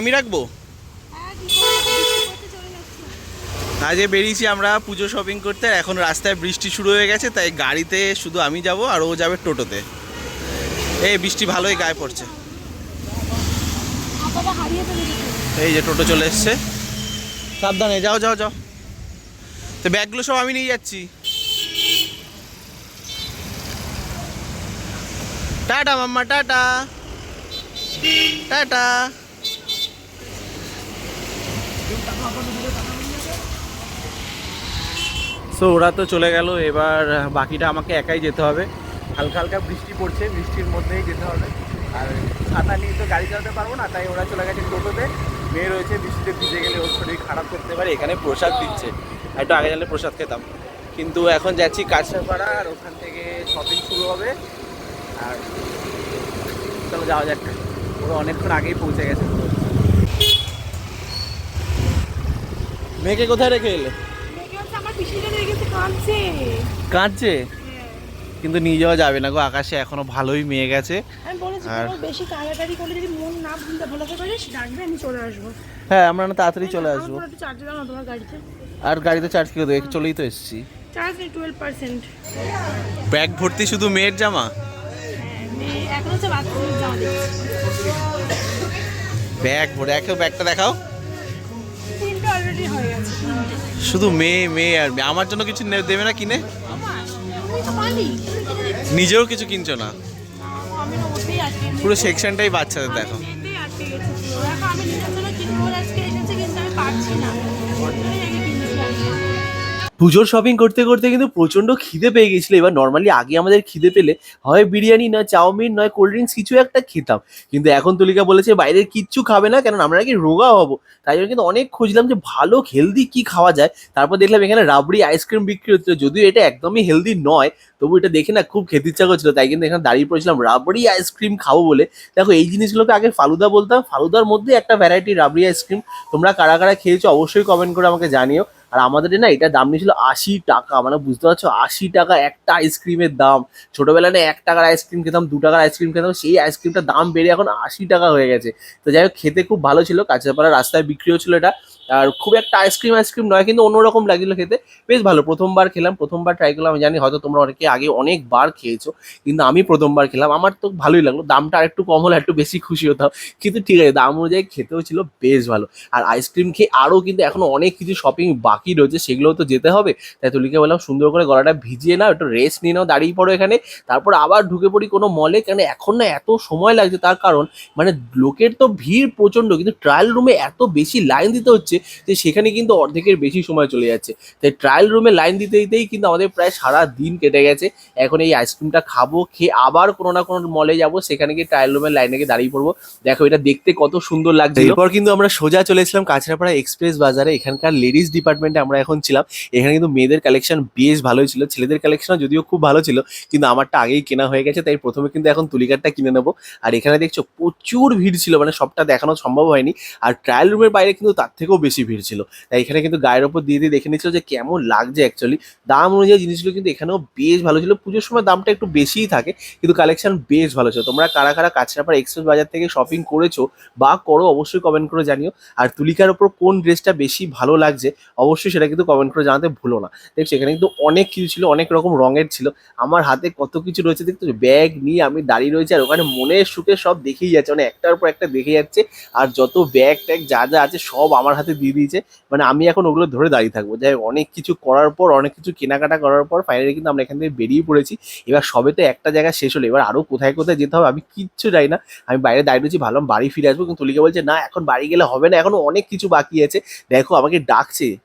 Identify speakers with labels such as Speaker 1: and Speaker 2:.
Speaker 1: আমি রাখব? আজকে বেরিয়েছি আমরা পুজো শপিং করতে এখন রাস্তায় বৃষ্টি শুরু হয়ে গেছে, তাই গাড়িতে শুধু আমি যাব, আর ও যাবে টোটোতে। এই বৃষ্টি ভালোই গায়ে পড়ছে। এই যে টোটো চলে এসছে। সাবধানে, যাও যাও যাও। তো ব্যাগগুলো সব আমি নিয়ে যাচ্ছি। Tata, mamma, tata. Tata. So ওরা তো চলে গেল, এবার বাকিটা আমাকে একাই যেতে হবে। হালকা হালকা বৃষ্টি পড়ছে, বৃষ্টির মধ্যেই যেতে হবে। আর ছাতা নিয়ে তো গাড়ি চালাতে পারব না, তাই ওরা চলে গেছে টোটোতে। মেয়ে রয়েছে বৃষ্টিতে ভিজে গেলে ওর শরীর খারাপ করতে পারে, এখানে প্রসাদ দিচ্ছে। একটু আগে জানলে প্রসাদ খেতাম। কিন্তু এখন যাচ্ছি কাছাপাড়া আর ওখান থেকে শপিং শুরু হবে। আর চলো যাওয়া যাক। ওরা অনেকক্ষণ আগেই পৌঁছে গেছে। মেয়েকে কোথায় রেখে এলে?
Speaker 2: কাঁদছে।
Speaker 1: কাঁদছে? কিন্তু নিয়ে যাওয়া যাবে না গো আকাশে এখনও ভালোই মেয়ে গেছে আর-
Speaker 2: বেশি তাড়াতাড়ি করলে যদি মন না ভুলতে ভোলাতে পারিস ডাকবে আমি চলে আসব।
Speaker 1: হ্যাঁ আমরা না তাড়াতাড়ি চলে আসব। আর গাড়িতে চার্জ কি দেবো? চলেই তো এসেছি।
Speaker 2: চার্জ নেই টুয়েলভ পার্সেন্ট
Speaker 1: ব্যাগ ভর্তি শুধু মেয়ের জামা?
Speaker 2: এখন হচ্ছে বাথরুমের জামা
Speaker 1: ব্যাগ ভরে একেও ব্যাগটা দেখাও।
Speaker 2: অলরেডি হয়ে গেছে।
Speaker 1: শুধু মেয়ে মেয়ে আর মেয়ে। আমার জন্য কিছু নে- দেবে না কিনে?
Speaker 2: তুমি তো
Speaker 1: নিজেও কিছু কিনছো না?
Speaker 2: আমি না ওতেই আটকে
Speaker 1: পুরো সেকশনটাই বাচ্চাদের দেখো।
Speaker 2: আমি এতেই আটকে গেছি পুরো। দেখো আমি নিজের জন্য কিনবো বলে আজকে এসেছি কিন্তু আমি পারছি না।
Speaker 3: পুজোর শপিং করতে করতে কিন্তু প্রচণ্ড খিদে পেয়ে গেছিল এবার নর্মালি আগে আমাদের খিদে পেলে হয় বিরিয়ানি, নয় চাউমিন, নয় কোল্ড ড্রিঙ্কস কিছু একটা খেতাম। কিন্তু এখন তুলিকা বলেছে, বাইরের কিচ্ছু খাবে না কারণ আমরা নাকি রোগা হব। তাই জন্য কিন্তু অনেক খুঁজলাম যে ভালো হেলদি কি খাওয়া যায়। তারপর দেখলাম এখানে রাবড়ি আইসক্রিম বিক্রি হচ্ছিল যদিও এটা একদমই হেলদি নয়, তবু এটা দেখে না খুব খেতে ইচ্ছা করছিল। তাই কিন্তু এখানে দাঁড়িয়ে পড়েছিলাম, রাবড়ি আইসক্রিম খাব বলে। দেখো, এই জিনিসগুলোকে আগে ফালুদা বলতাম। ফালুদার মধ্যে একটা ভ্যারাইটি রাবড়ি আইসক্রিম তোমরা কারা কারা খেয়েছো অবশ্যই কমেন্ট করে আমাকে জানিও। আর আমাদের না এটা দাম নিয়েছিল আশি টাকা মানে বুঝতে পারছ? আশি টাকা একটা আইসক্রিমের দাম। ছোটবেলায় না এক টাকার আইসক্রিম খেতাম, দু টাকার আইসক্রিম খেতাম, সেই আইসক্রিমটার দাম বেড়ে এখন আশি টাকা হয়ে গেছে। তো যাই হোক, খেতে খুব ভালো ছিল কাঁচাপাড়া রাস্তায় বিক্রিও ছিল এটা। আর খুব একটা আইসক্রিম আইসক্রিম নয়, কিন্তু অন্যরকম লাগছিল খেতে। বেশ ভালো, প্রথমবার খেলাম, প্রথমবার ট্রাই করলাম, আমি জানি হয়তো তোমরা অনেকে আগে অনেকবার খেয়েছো, কিন্তু আমি প্রথমবার খেলাম, আমার তো ভালোই লাগল, দামটা আর একটু কম হলে একটু বেশি খুশি হতাম, কিন্তু ঠিক আছে, দাম অনুযায়ী খেতেও ছিল বেশ ভালো। আর আইসক্রিম খেয়ে আরও কিন্তু এখনও অনেক কিছু শপিং বাকি রয়েছে, সেগুলোও তো যেতে হবে। তাই তুলিকে বললাম, সুন্দর করে গলাটা ভিজিয়ে নাও, একটু রেস্ট নিয়ে নাও, দাঁড়িয়ে পড়ো এখানে। তারপর আবার ঢুকে পড়ি কোনো মলে কেন এখন না এত সময় লাগছে, তার কারণ মানে লোকের তো ভিড় প্রচণ্ড, কিন্তু ট্রায়াল রুমে এত বেশি লাইন দিতে হচ্ছে যে সেখানে কিন্তু অর্ধেকের বেশি সময় চলে যাচ্ছে। তাই ট্রায়াল রুমে লাইন দিতে দিতেই কিন্তু আমাদের প্রায় সারা দিন কেটে গেছে। এখন এই আইসক্রিমটা খাব, খেয়ে আবার কোনো না কোনো মলে যাব, সেখানে গিয়ে ট্রায়াল রুমের লাইনে গিয়ে দাঁড়িয়ে পড়ব। দেখো এটা দেখতে কত সুন্দর লাগছে এরপর কিন্তু আমরা সোজা চলে এসেছিলাম কাছড়াপাড়া এক্সপ্রেস বাজারে। এখানকার লেডিস ডিপার্টমেন্টে আমরা এখন ছিলাম। এখানে কিন্তু মেয়েদের কালেকশন বেশ ভালোই ছিল। ছেলেদের কালেকশন যদিও খুব ভালো ছিল, কিন্তু আমারটা আগেই কেনা হয়ে গেছে, তাই প্রথমে কিন্তু এখন তুলিকারটা কিনে নেব। আর এখানে দেখছ প্রচুর ভিড় ছিল মানে সবটা দেখানো সম্ভব হয়নি। আর ট্রায়াল রুমের বাইরে কিন্তু তার থেকেও বেশি ভিড় ছিল। তাই এখানে কিন্তু গায়ের ওপর দিয়ে দিয়ে দেখে নিচ্ছিল যে কেমন লাগছে অ্যাকচুয়ালি দাম অনুযায়ী জিনিসগুলো কিন্তু এখানেও বেশ ভালো ছিল। পুজোর সময় দামটা একটু বেশিই থাকে, কিন্তু কালেকশন বেশ ভালো ছিল। তোমরা কারা কারা কাছড়াপাড়া এক্সপ্রেস বাজার থেকে শপিং করেছ বা করো অবশ্যই কমেন্ট করে জানিও। আর তুলিকার ওপর কোন ড্রেসটা বেশি ভালো লাগছে, অবশ্যই সেটা কিন্তু কমেন্ট করে জানাতে ভুলো না। দেখছি এখানে কিন্তু অনেক কিছু ছিল, অনেক রকম রঙের ছিল। আমার হাতে কত কিছু রয়েছে, দেখতে ব্যাগ নিয়ে আমি দাঁড়িয়ে রয়েছি আর ওখানে মনের সুখে সব দেখেই যাচ্ছে মানে একটার পর একটা দেখে যাচ্ছে। আর যত ব্যাগ ট্যাগ যা যা আছে, সব আমার হাতে দিয়ে দিয়েছে। মানে আমি এখন ওগুলো ধরে দাঁড়িয়ে থাকব। যাই অনেক কিছু করার পর, অনেক কিছু কেনাকাটা করার পর ফাইনালি কিন্তু আমরা এখান থেকে বেরিয়ে পড়েছি। এবার সবে তো একটা জায়গা শেষ হলো। এবার আরও কোথায় কোথায় যেতে হবে আমি কিচ্ছু যাই না। আমি বাইরে দাঁড়িয়ে রয়েছি ভালো বাড়ি ফিরে আসব, কিন্তু তুলিকে বলছে, না, এখন বাড়ি গেলে হবে না। এখনও অনেক কিছু বাকি আছে। দেখো, আমাকে ডাকছে।